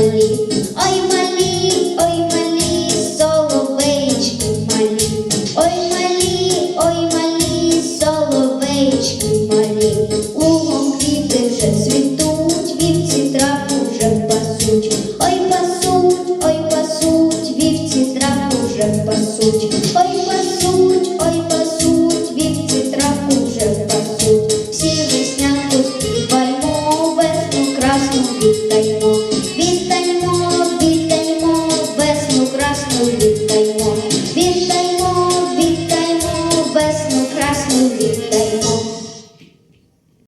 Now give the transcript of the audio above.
малі, ой малі, ой малі, соловечки малі, ой малі, ой малі, соловечки малі, лугом квіти вже світуть, вівці травку вже пасуть, ой пасуть, ой пасуть, вівці травку вже пасуть, ой пасуть, ой пасуть, вівці травку вже пасуть, всі веснянку співаємо, весну красну. Thank you.